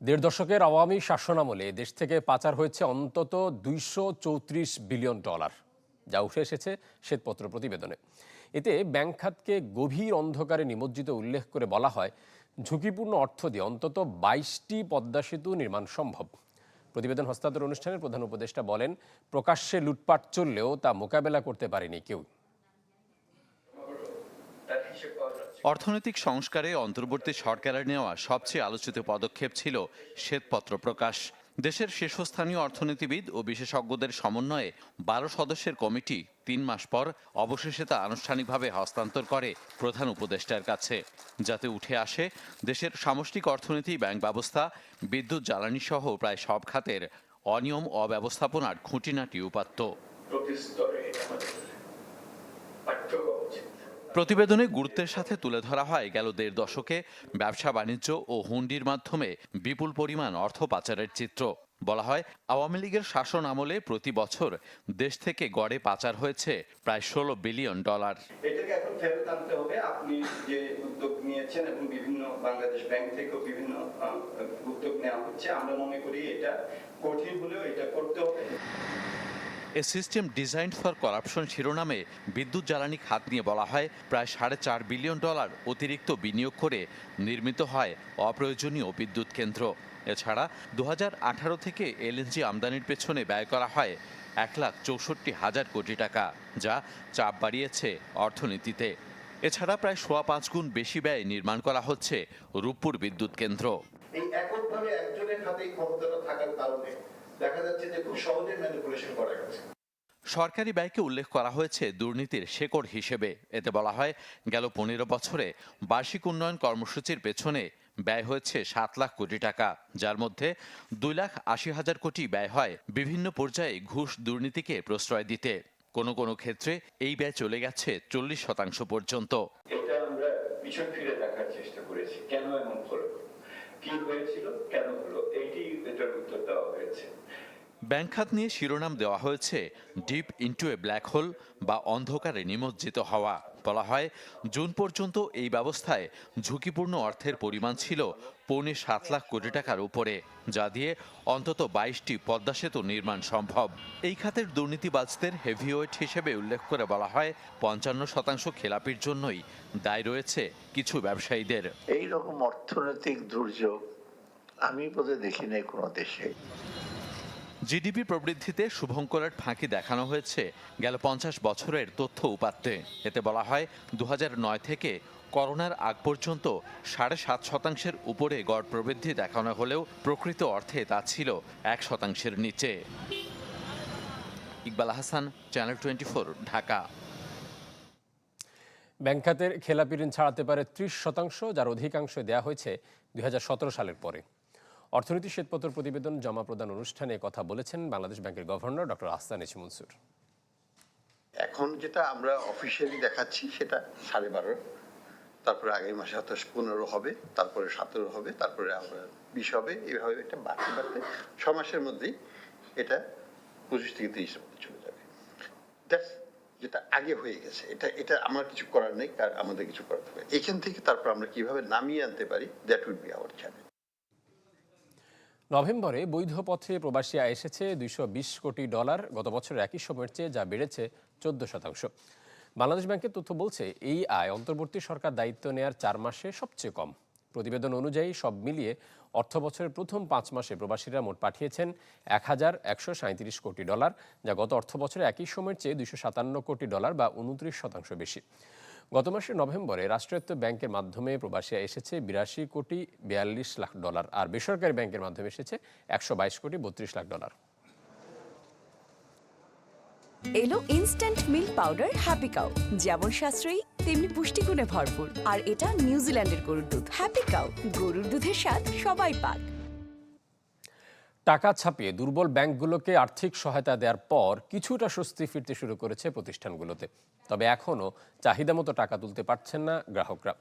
দেড় দশকের আওয়ামী শাসনামলে দেশ থেকে পাচার হয়েছে অন্তত দুইশো চৌত্রিশ বিলিয়ন ডলার, যা উঠে এসেছে শ্বেতপত্র প্রতিবেদনে। এতে ব্যাংক খাতকে গভীর অন্ধকারে নিমজ্জিত উল্লেখ করে বলা হয়, ঝুঁকিপূর্ণ অর্থ দিয়ে অন্তত বাইশটি পদ্মা সেতু নির্মাণ সম্ভব। প্রতিবেদন হস্তান্তর অনুষ্ঠানের প্রধান উপদেষ্টা বলেন, প্রকাশ্যে লুটপাট চললেও তা মোকাবেলা করতে পারেনি কেউ। অর্থনৈতিক সংস্কারে অন্তর্বর্তী সরকারের নেওয়া সবচেয়ে আলোচিত পদক্ষেপ ছিল শ্বেতপত্র প্রকাশ। দেশের শীর্ষস্থানীয় অর্থনীতিবিদ ও বিশেষজ্ঞদের সমন্বয়ে বারো সদস্যের কমিটি তিন মাস পর অবশেষে তা আনুষ্ঠানিকভাবে হস্তান্তর করে প্রধান উপদেষ্টার কাছে। যাতে উঠে আসে, দেশের সামষ্টিক অর্থনীতি, ব্যাংক ব্যবস্থা, বিদ্যুৎ, জ্বালানি সহ প্রায় সব খাতের অনিয়ম, অব্যবস্থাপনার খুঁটিনাটি উপাত্ত প্রতি স্তরে আমাদের পাঠ্য হওয়া উচিত প্রতিবেদনে গুরুত্বের সাথে তুলে ধরা হয়, গেল দেড় দশকে ব্যবসা, বাণিজ্য ও হুন্ডির মাধ্যমে বিপুল পরিমাণ অর্থ পাচারের চিত্র। বলা হয়, আওয়ামী লীগের শাসন আমলে প্রতি বছর দেশ থেকে গড়ে পাচার হয়েছে প্রায় ষোলো বিলিয়ন ডলার। এটাকে এখন ফেরত আনতে হবে। আপনি যে উদ্যোগ নিয়েছেন এবং বিভিন্ন বাংলাদেশ ব্যাংক থেকেও বিভিন্ন উদ্যোগ নেওয়া হচ্ছে, আমরা মনে করি এটা কঠিন হলেও এটা করতে হবে। A system design for corruption শিরোনামে বিদ্যুৎ জ্বালানি খাত নিয়ে বলা হয়, প্রায় সাড়ে চার বিলিয়ন ডলার অতিরিক্ত বিনিয়োগ করে নির্মিত হয় অপ্রয়োজনীয় বিদ্যুৎ কেন্দ্র। এছাড়া দু আঠারো থেকে এলএনজি আমদানির পেছনে ব্যয় করা হয় এক লাখ চৌষট্টি হাজার কোটি টাকা, যা চাপ বাড়িয়েছে অর্থনীতিতে। এছাড়া প্রায় সোয়া পাঁচ গুণ বেশি ব্যয় নির্মাণ করা হচ্ছে রূপপুর বিদ্যুৎ কেন্দ্র। এই এককভাবে একজনের হাতে এই ক্ষমতাটা থাকার কারণে দেখা যাচ্ছে যে খুব সহজে ম্যানিপুলেশন করা গেছে। সরকারি ব্যয়কে উল্লেখ করা হয়েছে দুর্নীতির শেকড় হিসেবে। এতে বলা হয় গেল পনেরো বছরে বার্ষিক উন্নয়ন কর্মসূচির পেছনে ব্যয় হয়েছে সাত লাখ কোটি টাকা যার মধ্যে দুই লাখ আশি হাজার কোটি ব্যয় হয় বিভিন্ন পর্যায়ে ঘুষ দুর্নীতিকে প্রশ্রয় দিতে। কোনো কোনো ক্ষেত্রে এই ব্যয় চলে গেছে চল্লিশ শতাংশ পর্যন্ত। এটা আমরা পিছন ফিরে দেখার চেষ্টা করেছি কেন এমন হলো? কি হয়েছিল? কেন হলো? এইটি এটার উত্তর দেওয়া হয়েছে। ব্যাংক খাত নিয়ে শিরোনাম দেওয়া হয়েছে, deep into a black hole বা অন্ধকারে নিমজ্জিত হওয়া বলা হয়, জুন পর্যন্ত এই ব্যবস্থায় ঝুঁকিপূর্ণ অর্থের পরিমাণ ছিল পৌনে সাত লাখ কোটি টাকার উপরে, যা দিয়ে অন্তত বাইশটি পদ্মা সেতু নির্মাণ সম্ভব। এই খাতের দুর্নীতিবাজদের হেভিওয়েট হিসেবে উল্লেখ করে বলা হয়, পঞ্চান্ন শতাংশ খেলাপির জন্যই দায় রয়েছে কিছু ব্যবসায়ীদের। এই রকম অর্থনৈতিক দুর্যোগ আমি বোধহয় দেখি নাই কোনো দেশে। জিডিপি প্রবৃদ্ধিতে শুভঙ্করের ফাঁকি দেখানো হয়েছে গেল পঞ্চাশ বছরের তথ্য উপাত্তে। এতে বলা হয় দু হাজার নয় থেকে করোনার আগ পর্যন্ত সাড়ে সাত শতাংশের উপরে গড় প্রবৃদ্ধি দেখানো হলেও প্রকৃত অর্থে তা ছিল এক শতাংশের নিচে। Iqbal Hasan, channel twenty Dhaka. Bank খাতের খেলাপি ঋণ ছাড়াতে পারে ত্রিশ শতাংশ, যার অধিকাংশ দেয়া হয়েছে দু হাজার সতেরো সালের পরে। অর্থনীতি শ্বেতপত্র প্রতিবেদন জমা প্রদান অনুষ্ঠানে কথা বলেছেন বাংলাদেশ ব্যাংকের গভর্নর ডক্টর আহসান ইসি মনসুর এখন যেটা আমরা অফিসিয়ালি দেখাচ্ছি সেটা সাড়ে বারো, তারপরে আগামী মাসে হয়তো পনেরো হবে, তারপরে সতেরো হবে, তারপরে আমরা বিশ হবে এইভাবে এটা বাড়তে বাড়তে ছ মাসের মধ্যেই এটা পঁচিশ থেকে তিরিশের মধ্যে চলে যাবে। দ্যাটস যেটা আগে হয়ে গেছে, এটা এটা আমার কিছু করার নেই, আর আমাদের কিছু করার হবে এখান থেকে তারপর আমরা কীভাবে নামিয়ে আনতে পারি that will be our challenge নভেম্বরে বৈধ পথে প্রবাসী আয় এসেছে দুইশো বিশ কোটি ডলার গত বছরের একই সময়ের চেয়ে, যা বেড়েছে চোদ্দ শতাংশ। বাংলাদেশ ব্যাংকের তথ্য বলছে, এই আয় অন্তর্বর্তী সরকার দায়িত্ব নেয়ার চার মাসে সবচেয়ে কম। প্রতিবেদন অনুযায়ী সব মিলিয়ে অর্থ বছরের প্রথম পাঁচ মাসে প্রবাসীরা মোট পাঠিয়েছেন এক হাজার একশো সাঁত্রিশ কোটি ডলার, যা গত অর্থ বছরে একই সময়ের চেয়ে দুইশো সাতান্ন কোটি ডলার বা উনত্রিশ শতাংশ বেশি। গত মাসের নভেম্বরে রাষ্ট্রায়ত্ত ব্যাংকের মাধ্যমে প্রবাসী এসেছে বিরাশি কোটি বিয়াল্লিশ লাখ ডলার আর বেসরকারি ব্যাংকের মাধ্যমে এসেছে একশো বাইশ কোটি বত্রিশ লাখ ডলার। এলো instant milk powder happy cow যেমন সাশ্রয়ী, তেমনি পুষ্টিগুণে ভরপুর। আর এটা নিউজিল্যান্ডের গরুর দুধ। হ্যাপি কাউ গরুর দুধের স্বাদ সবাই পাক। টাকা ছাপিয়ে দুর্বল ব্যাংকগুলোকে আর্থিক সহায়তা দেওয়ার পর কিছুটা স্বস্তি ফিরতে শুরু করেছে প্রতিষ্ঠানগুলোতে। তবে এখনও চাহিদা মতো টাকা তুলতে পারছেন না গ্রাহকরা।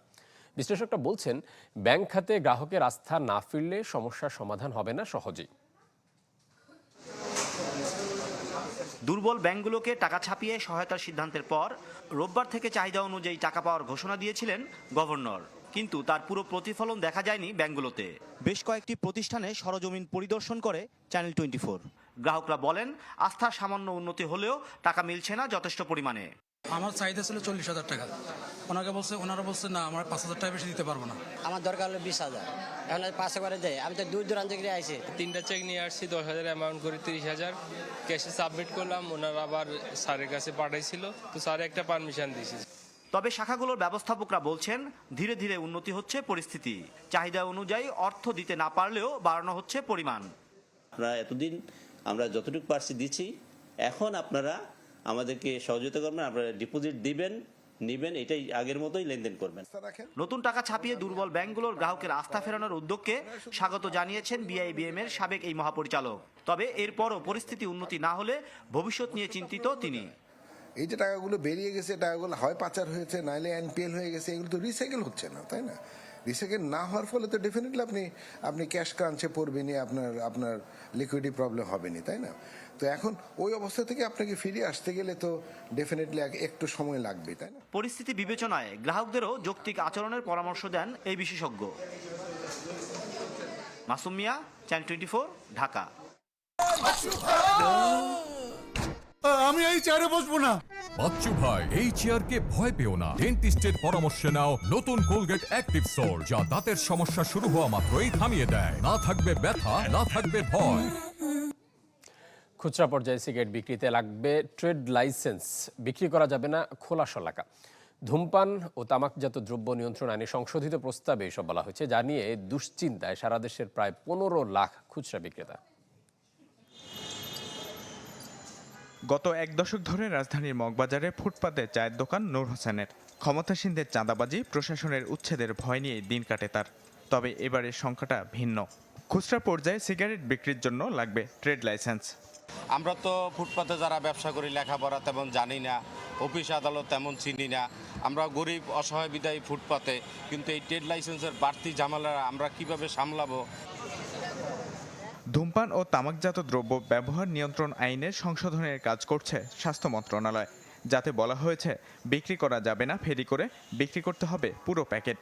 বিশ্লেষকরা বলছেন, ব্যাংক খাতে গ্রাহকের আস্থা না ফিরলে সমস্যার সমাধান হবে না সহজেই। দুর্বল ব্যাংকগুলোকে টাকা ছাপিয়ে সহায়তার সিদ্ধান্তের পর রোববার থেকে চাহিদা অনুযায়ী টাকা পাওয়ার ঘোষণা দিয়েছিলেন গভর্নর। কিন্তু তার পুরো প্রতিফলন দেখা যায়নি ব্যাংকগুলোতে বেশ কয়েকটি প্রতিষ্ঠানে সরজমিন পরিদর্শন করে চ্যানেল টোয়েন্টি গ্রাহকরা বলেন আস্থার সামান্য উন্নতি হলেও টাকা মিলছে না যথেষ্ট পরিমাণে। আমার চাহিদা ছিল চল্লিশ হাজার টাকা। ওনাকে বলছে ওনারা বলছে না আমার পাঁচ হাজার টাকা বেশি দিতে পারব না। আমার দরকার হলো বিশ হাজার। এখন পাঁচশো করে দেয়। আমি তো দূর দূরান্ত থেকে আইছি। তিনটা চেক নিয়ে আসছি দশ হাজার অ্যামাউন্ট করে তিরিশ হাজার। ক্যাশে সাবমিট করলাম ওনারা আবার স্যারের কাছে পাঠাইছিল। তো স্যার একটা পারমিশন দিয়েছে। তবে শাখাগুলোর ব্যবস্থাপকরা বলছেন ধীরে ধীরে উন্নতি হচ্ছে পরিস্থিতি। চাহিদা অনুযায়ী অর্থ দিতে না পারলেও বাড়ানো হচ্ছে পরিমাণ। আমরা এতদিন আমরা যতটুকু পারছি দিচ্ছি। এখন আপনারা আমাদেরকে সহযোগিতা করবেন আপনারা ডিপোজিট দিবেন নিবেন এটাই আগের মতোই লেনদেন করবেন। নতুন টাকা ছাপিয়ে দুর্বল ব্যাংকগুলোর গ্রাহকের আস্থা ফেরানোর উদ্যোগকে স্বাগত জানিয়েছেন বিআইবিএম এর সাবেক এই মহাপরিচালক। তবে এরপরও পরিস্থিতি উন্নতি না হলে ভবিষ্যৎ নিয়ে চিন্তিত তিনি। এই যে টাকাগুলো বেরিয়ে গেছে, টাকাগুলো হয় পাচার হয়েছে, নাইলে এনপিএল হয়ে গেছে, এগুলো তো রিসাইকেল হচ্ছে না, তাই না? রিসাইকেল না হওয়ার ফলে তো ডেফিনেটলি আপনি আপনি ক্যাশ ক্রাঞ্চে পড়বেনি আপনার আপনার লিকুইডিটি প্রবলেম হবেনি তাই না? তো এখন ওই অবস্থা থেকে আপনাকে ফিরে আসতে গেলে তো ডেফিনেটলি একটু সময় লাগবে, তাই না? পরিস্থিতি বিবেচনায় গ্রাহকদেরও যৌক্তিক আচরণের পরামর্শ দেন এই বিশেষজ্ঞ। Masumiya channel twenty Dhaka. চেয়ারে বসবো না। বাচ্চু ভাই এই চেয়ারকে ভয় পেও না। ডেন্টিস্টের পরামর্শ নাও নতুন কোলগেট অ্যাক্টিভ সোল যা দাঁতের সমস্যা শুরু হওয়া মাত্রই থামিয়ে দেয়। না থাকবে ব্যথা না থাকবে ভয়। খুচরা পর্যায়ে সিগারেট বিক্রিতে লাগবে ট্রেড লাইসেন্স। বিক্রি করা যাবে না খোলা শলাকা। ধূমপান ও তামাকজাত দ্রব্য নিয়ন্ত্রণ আইনে সংশোধিত প্রস্তাবে এসব বলা হয়েছে যা নিয়ে দুশ্চিন্তায় সারা দেশের প্রায় পনেরো লাখ খুচরা বিক্রেতা। গত এক দশক ধরে রাজধানীর মগবাজারে ফুটপাতে চায়ের দোকান নূর হোসেনের। ক্ষমতাসীনদের চাঁদাবাজি, প্রশাসনের উচ্ছেদের ভয় নিয়ে দিন কাটে তার। তবে এবারের সংখ্যাটা ভিন্ন। খুচরা পর্যায়ে সিগারেট বিক্রির জন্য লাগবে ট্রেড লাইসেন্স। আমরা তো ফুটপাতে যারা ব্যবসা করি, লেখাপড়া তেমন জানি না, অফিস আদালত তেমন চিনি না। আমরা গরিব, অসহায়, বিদায়ী ফুটপাতে, কিন্তু এই ট্রেড লাইসেন্সের বাড়তি ঝামেলা আমরা কীভাবে সামলাবো? ধূমপান ও তামাকজাত দ্রব্য ব্যবহার নিয়ন্ত্রণ আইনের সংশোধনের কাজ করছে স্বাস্থ্য মন্ত্রণালয় যাতে বলা হয়েছে বিক্রি করা যাবে না ফেরি করে বিক্রি করতে হবে পুরো প্যাকেট।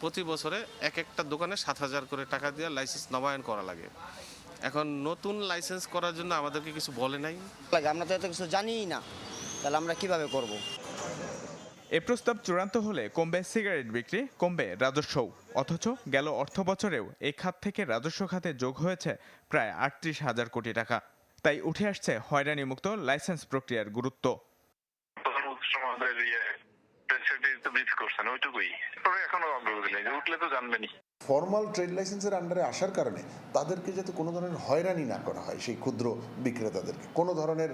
প্রতি বছরে এক একটা দোকানে সাত হাজার করে টাকা দিয়ে লাইসেন্স নবায়ন করা লাগে। এখন নতুন লাইসেন্স করার জন্য আমাদেরকে কিছু বলে নাই। লাগে আমরা তো এত কিছু জানিই না। তাহলে আমরা কীভাবে করব? এ প্রস্তাব চূড়ান্ত হলে কমবে সিগারেট বিক্রি, কমবে রাজস্বও অথচ গেল অর্থ বছরেও এই খাত থেকে রাজস্ব খাতে যোগ হয়েছে প্রায় আটত্রিশ হাজার কোটি টাকা। তাই উঠে আসছে হয়রানি মুক্ত লাইসেন্স প্রক্রিয়ার গুরুত্ব। ফর্মাল ট্রেড লাইসেন্সের আন্ডারে আসার কারণে তাদেরকে যাতে কোনো ধরনের হয়রানি না করা হয়, সেই ক্ষুদ্র বিক্রেতাদেরকে। কোনো ধরনের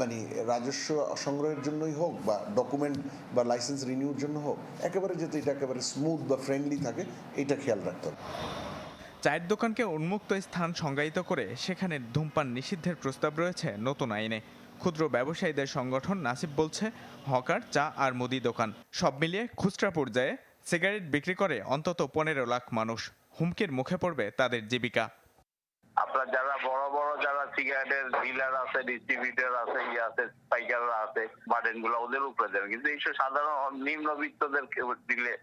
মানে রাজস্ব সংগ্রহের জন্যই হোক বা ডকুমেন্ট বা লাইসেন্স রিনিউর জন্য হোক, একেবারে যাতে এটা একেবারে স্মুথ বা ফ্রেন্ডলি থাকে, এটা খেয়াল রাখতে হবে। চায়ের দোকানকে উন্মুক্ত স্থান সংজ্ঞায়িত করে সেখানে ধূমপান নিষিদ্ধের প্রস্তাব রয়েছে নতুন আইনে। ক্ষুদ্র ব্যবসায়ীদের সংগঠন নাসিব বলছে, হকার, চা আর মুদি দোকান, সব মিলিয়ে খুচরা পর্যায়ে সিগারেট বিক্রি করে অন্তত পনেরো লাখ মানুষ হুমকির মুখে পড়বে তাদের জীবিকা। আপনার যারা বড় বড় যারা সিগারেটের ডিলার আছে ডিস্ট্রিবিউটর আছে ইয়ে আছে পাইকাররা আছে বার্ডেনগুলো ওদের উপরে দেন। কিন্তু এইসব সাধারণ নিম্নবিত্তদের দিলে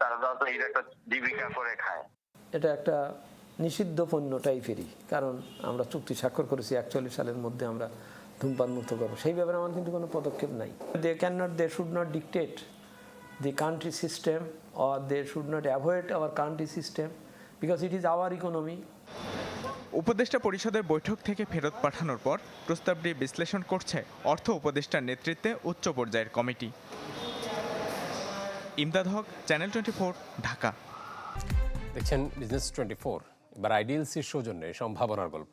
তারা তো এইটা একটা জীবিকা করে খায়। এটা একটা নিষিদ্ধ পণ্য টাইপেরই কারণ আমরা চুক্তি স্বাক্ষর করেছি একচল্লিশ সালের মধ্যে আমরা ধূমপান মুক্ত করব। সেই ব্যাপারে আমার কিন্তু কোনো পদক্ষেপ নাই। They can not they should not dictate the country system or they should not avoid our country system because it is our economy উপদেষ্টা পরিষদের বৈঠক থেকে ফেরত পাঠানোর পর প্রস্তাবটি বিশ্লেষণ করছে অর্থ উপদেষ্টার নেতৃত্বে উচ্চ পর্যায়ের committee. Imdad Haq channel twenty four Dhaka. দেখছেন বিজনেস টোয়েন্টি ফোর এবার আইডিএলসির সৌজন্যে সম্ভাবনার গল্প।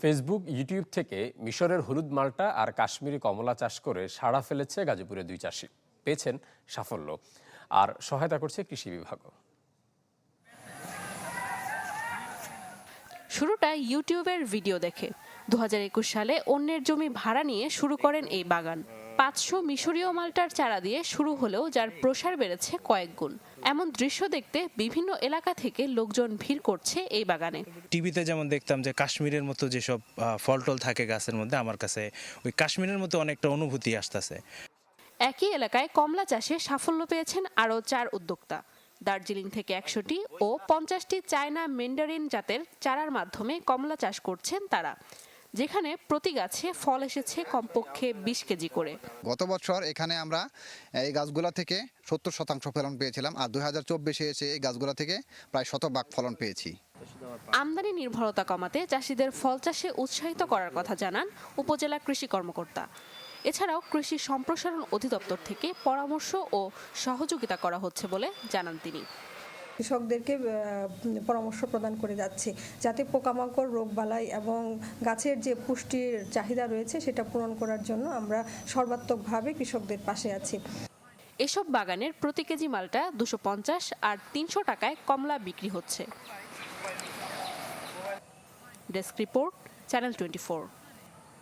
ফেসবুক, ইউটিউব থেকে মিশরের হলুদ মালটা আর কাশ্মীরি কমলা চাষ করে সাড়া ফেলেছে গাজীপুরের দুই চাষি। পেয়েছেন সাফল্য। আর সহায়তা করছে কৃষি বিভাগও। শুরুটা ইউটিউবের ভিডিও দেখে। দু হাজার একুশ সালে অন্যের জমি ভাড়া নিয়ে শুরু করেন এই বাগান। পাঁচশো মিশরীয় মাল্টার চারা দিয়ে শুরু হলেও যার প্রসার বেড়েছে কয়েক গুণ। এমন দৃশ্য দেখতে বিভিন্ন এলাকা থেকে লোকজন ভিড় করছে এই বাগানে। টিভিতে যেমন দেখতাম যে কাশ্মীরের মতো যেসব ফল টল থাকে গাছের মধ্যে আমার কাছে ওই কাশ্মীরের মতো অনেকটা অনুভূতি আসতেছে। একই এলাকায় কমলা চাষে সাফল্য পেয়েছেন আরও চার উদ্যোক্তা। দার্জিলিং থেকে একশোটি ও পঞ্চাশটি চায়না মেন্ডারিন জাতের চারার মাধ্যমে কমলা চাষ করছেন তারা। যেখানে প্রতি গাছে ফল এসেছে কমপক্ষে বিশ কেজি করে। গত বছর এখানে আমরা এই গাছগুলা থেকে সত্তর শতাংশ ফলন পেয়েছিলাম আর দুই হাজার চব্বিশে এসে এই গাছগুলা থেকে প্রায় শতভাগ ফলন পেয়েছি। আমদানি নির্ভরতা কমাতে চাষিদের ফল চাষে উৎসাহিত করার কথা জানান উপজেলা কৃষি কর্মকর্তা। এছাড়াও কৃষি সম্প্রসারণ অধিদপ্তর থেকে পরামর্শ ও সহযোগিতা করা হচ্ছে বলে জানান তিনি। কৃষকদেরকে পরামর্শ প্রদান করে যাচ্ছে। যাতে পোকামাকড় রোগবালাই এবং গাছের যে পুষ্টির চাহিদা রয়েছে সেটা পূরণ করার জন্য আমরা সর্বাত্মকভাবে কৃষকদের পাশে আছি। এসব বাগানের প্রতি কেজি মালটা দুশো পঞ্চাশ আর তিনশো টাকায় কমলা বিক্রি হচ্ছে। ডেস্ক রিপোর্ট চ্যানেল টোয়েন্টি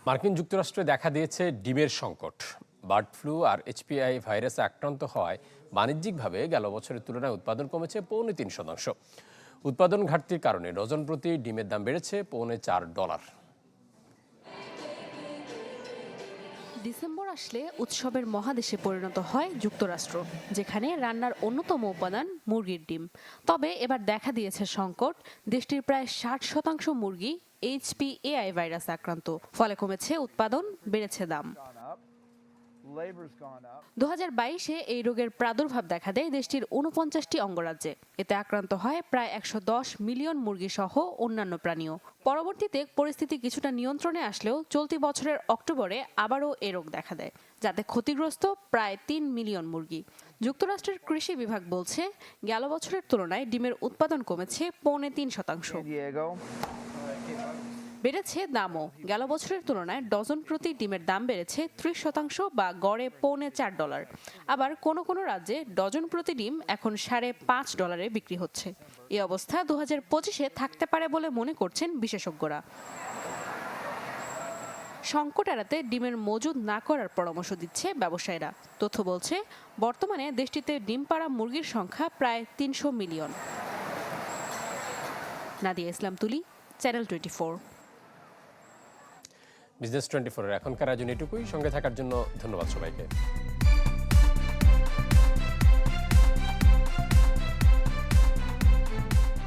মার্কিন যুক্তরাষ্ট্রে দেখা দিয়েছে ডিমের সংকট। বার্ড ফ্লু আর এইচপিআই ভাইরাসে আক্রান্ত হওয়ায় বাণিজ্যিকভাবে গেল বছরের তুলনায় উৎপাদন কমেছে পৌনে তিন শতাংশ। উৎপাদন ঘাটতির কারণে ডজন প্রতি ডিমের দাম বেড়েছে পৌনে চার ডলার। ডিসেম্বর আসলে উৎসবের মহাদেশে পরিণত হয় যুক্তরাষ্ট্র, যেখানে রান্নার অন্যতম উপাদান মুরগির ডিম। তবে এবার দেখা দিয়েছে সংকট, দেশটির প্রায় ষাট শতাংশ মুরগি এইচপিএআই ভাইরাস আক্রান্ত। ফলে কমেছে উৎপাদন, বেড়েছে দাম। দু হাজার বাইশে এই রোগের প্রাদুর্ভাব দেখা দেয় দেশটির উনপঞ্চাশটি অঙ্গরাজ্যে। এতে আক্রান্ত হয় প্রায় একশো দশ মিলিয়ন মুরগি সহ অন্যান্য প্রাণীও। পরবর্তীতে পরিস্থিতি কিছুটা নিয়ন্ত্রণে আসলেও চলতি বছরের অক্টোবরে আবারও এ রোগ দেখা দেয় যাতে ক্ষতিগ্রস্ত প্রায় তিন মিলিয়ন মুরগি। যুক্তরাষ্ট্রের কৃষি বিভাগ বলছে গেল বছরের তুলনায় ডিমের উৎপাদন কমেছে পৌনে তিন শতাংশ। বেড়েছে দামও। গেল বছরের তুলনায় ডজন প্রতি ডিমের দাম বেড়েছে ত্রিশ শতাংশ বা গড়ে পৌনে চার ডলার। আবার কোনো কোনো রাজ্যে ডজন প্রতি ডিম এখন সাড়ে পাঁচ ডলারে বিক্রি হচ্ছে। এ অবস্থা দু হাজার পঁচিশে থাকতে পারে বলে মনে করছেন বিশেষজ্ঞরা। সংকট এড়াতে ডিমের মজুদ না করার পরামর্শ দিচ্ছে ব্যবসায়ীরা। তথ্য বলছে, বর্তমানে দেশটিতে ডিম পাড়া মুরগির সংখ্যা প্রায় তিনশো মিলিয়ন। নাদিয়া ইসলাম তুলি, চ্যানেল টোয়েন্টি বিজনেস টোয়েন্টি ফোরের এখনকার আয়োজন এটুকুই সঙ্গে থাকার জন্য ধন্যবাদ সবাইকে।